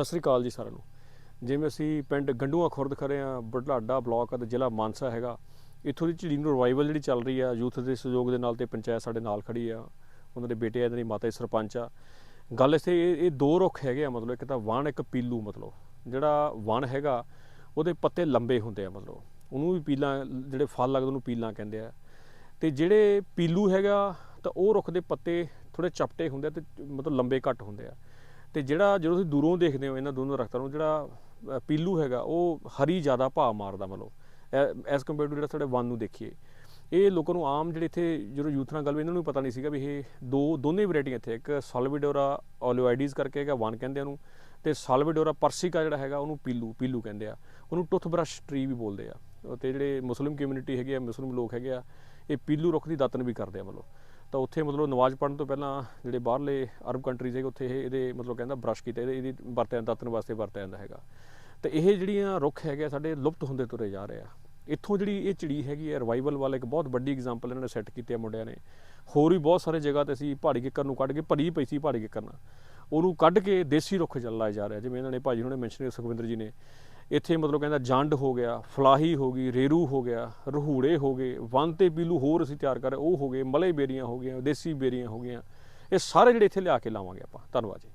ਸਤਿ ਸ੍ਰੀ ਅਕਾਲ ਜੀ ਸਾਰਿਆਂ ਨੂੰ। ਜਿਵੇਂ ਅਸੀਂ ਪਿੰਡ ਗੰਡੂਆ ਖੁਰਦ ਖੜੇ ਆ ਬੁਢਲਾਡਾ ਬਲਾਕ ਅਤੇ ਜ਼ਿਲ੍ਹਾ ਮਾਨਸਾ ਹੈਗਾ। ਇੱਥੋਂ ਦੀ ਝੀੜੀ ਨੂੰ ਰਿਵਾਈਵਲ ਜਿਹੜੀ ਚੱਲ ਰਹੀ ਆ, ਯੂਥ ਦੇ ਸਹਿਯੋਗ ਦੇ ਨਾਲ ਤੇ ਪੰਚਾਇਤ ਸਾਡੇ ਨਾਲ ਖੜੀ ਆ। ਉਹਨਾਂ ਦੇ ਬੇਟੇ ਆ, ਇਹਨਾਂ ਦੀ ਮਾਤਾ ਜੀ ਸਰਪੰਚ ਆ। ਗੱਲ ਇੱਥੇ ਇਹ ਇਹ ਦੋ ਰੁੱਖ ਹੈਗੇ ਆ ਮਤਲਬ, ਇੱਕ ਤਾਂ ਵਣ, ਇੱਕ ਪੀਲੂ ਮਤਲਬ। ਜਿਹੜਾ ਵਣ ਹੈਗਾ, ਉਹਦੇ ਪੱਤੇ ਲੰਬੇ ਹੁੰਦੇ ਆ ਮਤਲਬ। ਉਹਨੂੰ ਵੀ ਪੀਲਾ, ਜਿਹੜੇ ਫਲ ਲੱਗਦੇ ਉਹਨੂੰ ਪੀਲਾਂ ਕਹਿੰਦੇ ਆ। ਤੇ ਜਿਹੜੇ ਪੀਲੂ ਹੈਗਾ, ਤਾਂ ਉਹ ਰੁੱਖ ਦੇ ਪੱਤੇ ਥੋੜੇ ਚਪਟੇ ਹੁੰਦੇ ਆ ਤੇ ਮਤਲਬ ਲੰਬੇ ਘੱਟ ਹੁੰਦੇ ਆ। ਤੇ ਜਿਹੜਾ ਜਦੋਂ ਤੁਸੀਂ ਦੂਰੋਂ ਦੇਖਦੇ ਹੋ ਇਹਨਾਂ ਦੋਨੋਂ ਦਰਖਤਾਂ ਨੂੰ, ਜਿਹੜਾ ਪੀਲੂ ਹੈਗਾ, ਉਹ ਹਰੀ ਜ਼ਿਆਦਾ ਭਾਅ ਮਾਰਦਾ ਮਤਲਬ ਐਸ ਕੰਪੇਅਰ ਟੂ ਜਿਹੜਾ ਸਾਡੇ ਵਨ ਨੂੰ ਦੇਖੀਏ। ਇਹ ਲੋਕਾਂ ਨੂੰ ਆਮ ਜਿਹੜੇ ਇੱਥੇ, ਜਦੋਂ ਯੂਥ ਨਾਲ ਗੱਲ ਵੀ ਇਹਨਾਂ ਨੂੰ ਪਤਾ ਨਹੀਂ ਸੀਗਾ ਵੀ ਇਹ ਦੋ, ਦੋਨੇ ਵੈਰਾਈਟੀਆਂ ਇੱਥੇ, ਇੱਕ ਸਾਲਵੀਡੋਰਾ ਓਲਿਓਇਡੀਜ਼ ਕਰਕੇ ਹੈਗਾ ਵਨ ਕਹਿੰਦੇ ਉਹਨੂੰ, ਤੇ ਸਾਲਵੀਡੋਰਾ ਪਰਸਿਕਾ ਜਿਹੜਾ ਹੈਗਾ ਉਹਨੂੰ ਪੀਲੂ ਪੀਲੂ ਕਹਿੰਦੇ ਆ। ਉਹਨੂੰ ਟੁੱਥ ਬ੍ਰਸ਼ ਟਰੀ ਵੀ ਬੋਲਦੇ ਆ। ਤੇ ਜਿਹੜੇ ਮੁਸਲਿਮ ਕਮਿਊਨਿਟੀ ਹੈਗੇ ਆ ਮੁਸਲਿਮ ਲੋਕ ਹੈਗੇ ਆ, ਇਹ ਪੀਲੂ ਰੁੱਖ ਦੀ ਦਾਤਨ ਵੀ ਕਰਦੇ ਆ ਮਤਲਬ। ਤਾਂ ਉੱਥੇ ਮਤਲਬ ਨਮਾਜ਼ ਪੜ੍ਹਨ ਤੋਂ ਪਹਿਲਾਂ ਜਿਹੜੇ ਬਾਹਰਲੇ ਅਰਬ ਕੰਟਰੀਜ਼ ਹੈਗੇ, ਉੱਥੇ ਇਹ ਇਹਦੇ ਮਤਲਬ ਕਹਿੰਦਾ ਬ੍ਰਸ਼ ਕੀਤਾ, ਇਹਦੇ ਇਹਦੀ ਵਰਤਿਆ ਦਾਤਨ ਵਾਸਤੇ ਵਰਤਿਆ ਜਾਂਦਾ ਹੈਗਾ। ਤੇ ਇਹ ਜਿਹੜੀਆਂ ਰੁੱਖ ਹੈਗੇ ਆ, ਸਾਡੇ ਲੁਪਤ ਹੁੰਦੇ ਤੁਰੇ ਜਾ ਰਹੇ ਆ। ਇੱਥੋਂ ਜਿਹੜੀ ਇਹ ਚਿੜੀ ਹੈਗੀ ਹੈ ਰਿਵਾਈਵਲ ਵਾਲਾ ਇੱਕ ਬਹੁਤ ਵੱਡੀ ਐਗਜ਼ਾਮਪਲ ਇਹਨਾਂ ਨੇ ਸੈੱਟ ਕੀਤੀ ਹੈ ਮੁੰਡਿਆਂ ਨੇ। ਹੋਰ ਵੀ ਬਹੁਤ ਸਾਰੇ ਜਗ੍ਹਾ ਤੇ ਅਸੀਂ ਪਹਾੜੀ ਕਿੱਕਰ ਨੂੰ ਕੱਢ ਕੇ ਭਰੀ ਪਈ ਸੀ ਪਹਾੜੀ ਕਿੱਕਰ ਨਾਲ। ਉਹਨੂੰ ਕੱਢ ਕੇ ਦੇਸੀ ਰੁੱਖ ਚੱਲ ਲਾਇਆ ਜਾ ਰਿਹਾ, ਜਿਵੇਂ ਇਹਨਾਂ ਨੇ ਭਾਜੀ ਹੁਣੇ ਮੈਂਸ਼ਨ ਕੀਤਾ ਸੁਖਵਿੰਦਰ ਜੀ ਨੇ। ਇੱਥੇ ਮਤਲਬ ਕਹਿੰਦਾ ਜੰਡ ਹੋ ਗਿਆ, ਫਲਾਹੀ ਹੋ ਗਈ, ਰੇਰੂ ਹੋ ਗਿਆ, ਰਹੂੜੇ ਹੋ ਗਏ ਵਨ ਤੇ ਪੀਲੂ ਹੋਰ ਅਸੀਂ ਤਿਆਰ ਕਰ ਰਹੇ, ਉਹ ਹੋ ਗਏ ਮਲੇ ਬੇਰੀਆਂ ਹੋ ਗਈਆਂ, ਦੇਸੀ ਬੇਰੀਆਂ ਹੋ ਗਈਆਂ। ਇਹ ਸਾਰੇ ਜਿਹੜੇ ਇੱਥੇ ਲਿਆ ਕੇ ਲਾਵਾਂਗੇ ਆਪਾਂ। ਧੰਨਵਾਦ ਜੀ।